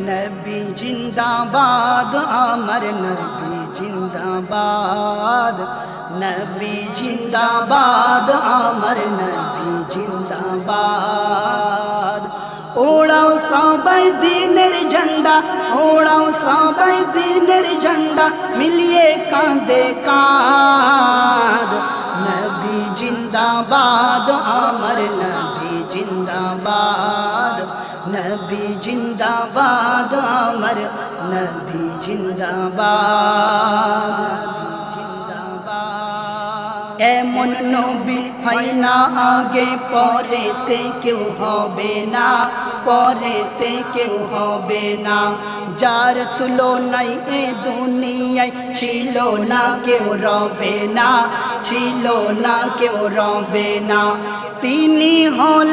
নবী জিন্দাবাদ আমার নবী জিন্দাবাদ নবী জিন্দাবাদ আমার নবী জিন্দাবাদ ওড়াও সবাই দিনের ঝন্ডা ওড়াও সবাই দিনের ঝন্ডা মিলিয়ে কাঁদে কাঁদ নবী জিন্দাবাদ আমার নবী জিন্দাবাদ নবী জিন্দাবাদ আমার নবী জিন্দাবাদ এমন নবী হয় না আগে পরেতে কেউ হবে না পরেতে কেউ হবে না যার তুলনাই এ দুনিয়ায় ছিল না কেউ রবে না ছিল না কেউ রবে না তিনি হলেন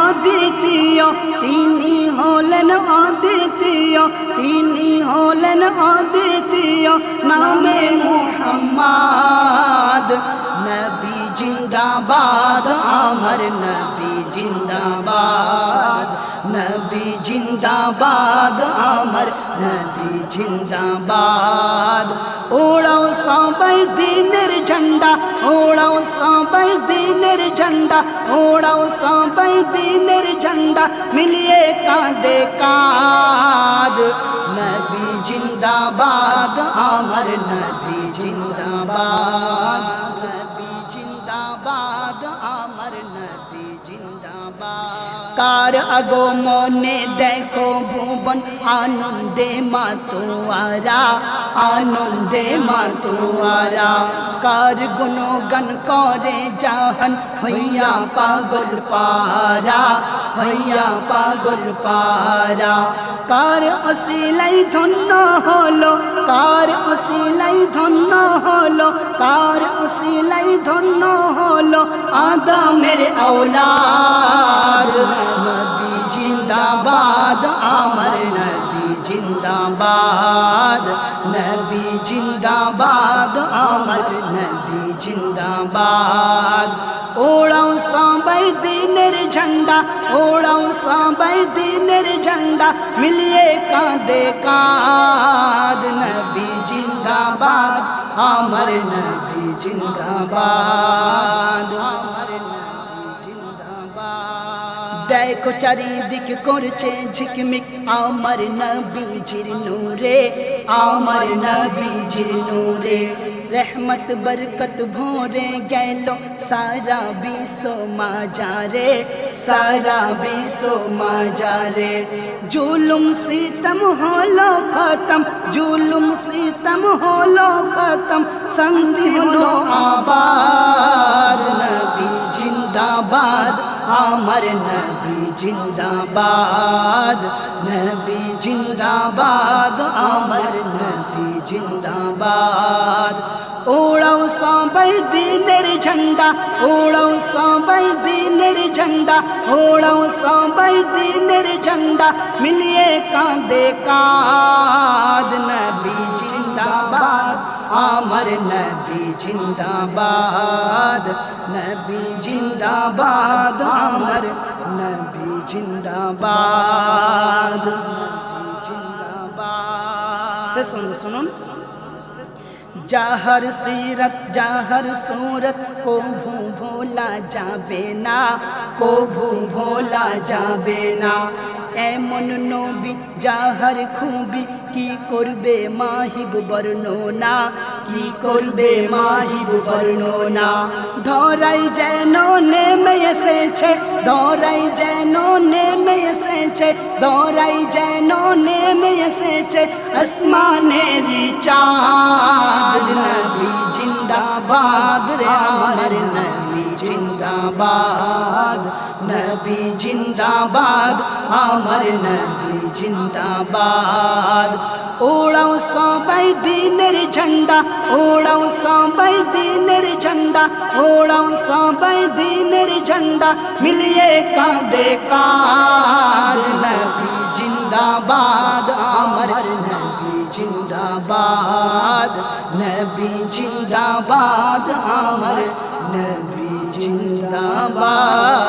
অদ্বিতীয় তিনি হলেন অদ্বিতীয় তিনি হলেন অদ্বিতীয় নামে মোহাম্মদ। নবী জিন্দাবাদ আমার নবী জিন্দাবাদ। নবী জিন্দাবাদ, আমার নবী জিন্দাবাদ। ওড়াও সবাই দিনের ঝন্ডা ওড়াও সবাই দিনের ঝন্ডা ওড়াও সবাই দিনের ঝন্ডা, মিলিয়ে কাঁদে কাঁদ। নবী জিন্দাবাদ, আমার নবী জিন্দাবাদ। কার আগমনে দেখো ভুবন, আনন্দে মাতোয়ারা আনন্দে মাতোয়ারা। কার গুণগান করে জাহান, হইয়া পাগল পারা হইয়া পাগল পারা কার অসিলাই ধন্য হলো, কার অসিলাই ধন্য হলো, কার অসিলাই ধন্য হলো, আদমের আওলাদ। জিন্দাবাদ। নবী জিন্দাবাদ, আমার নবী জিন্দাবাদ। ওড়াও সবাই দিনের ঝন্ডা ওড়াও সবাই দিনের ঝন্ডা, মিলিয়ে কাঁদে কাঁদ। নবী জিন্দাবাদ, আমার নবী জিন্দাবাদ, আমার দেখো চারিদিক করছে ঝিকমিক আমার নবীজির নূরে আমার নবীজির নূরে রহমত বরকত ভোরে গেল সারা বিশ্ব মাজারে সারা বিশ্ব মাজারে জুলুম সিতম হলো খতম জুলুম সিতম হলো খতম সন্ধি হলো আবাদ নবী জিন্দাবাদ আমার নবী জিন্দাবাদ নবী জিন্দাবাদ, আমার নবী জিন্দাবাদ। ওড়াও সবাই দিনের ঝন্ডা, ওড়াও সবাই দিনের ঝন্ডা, ওড়াও সবাই দিনের ঝন্ডা, মিলিয়ে কাঁদে কাঁদ, নবী জিন্দাবাদ। আমার নবী জিন্দাবাদ নবী জিন্দাবাদ, আমার নবী জিন্দাবাদ, সে শুনুন শুনুন। যাহার সিরত যাহার সুরত, কভু ভোলা যাবে না, কভু ভোলা যাবে না। এমন নবী যাহার খুবই কি করবে মাহিব বর্ণনা? কি করবে মাহিব বর্ণনা? ধরাই যেন নেমে এসেছে, ধরাই যেন নেমে এসেছে, ধরাই যেন নেমে এসেছে আসমানের চাঁদ। নবী জিন্দাবাদ রে আমার নবী জিন্দাবাদ। নবী জিন্দাবাদ, আমার নবী জিন্দাবাদ। ওড়াও সবাই দিনের ঝন্ডা, ওড়াও সবাই দিনের ঝন্ডা, ওড়াও সবাই দিনের ঝন্ডা, মিলিয়ে কাঁদে কাঁদ নবী জিন্দাবাদ, আমার নবী জিন্দাবাদ। নবী জিন্দাবাদ, আমার নবী জিন্দাবাদ।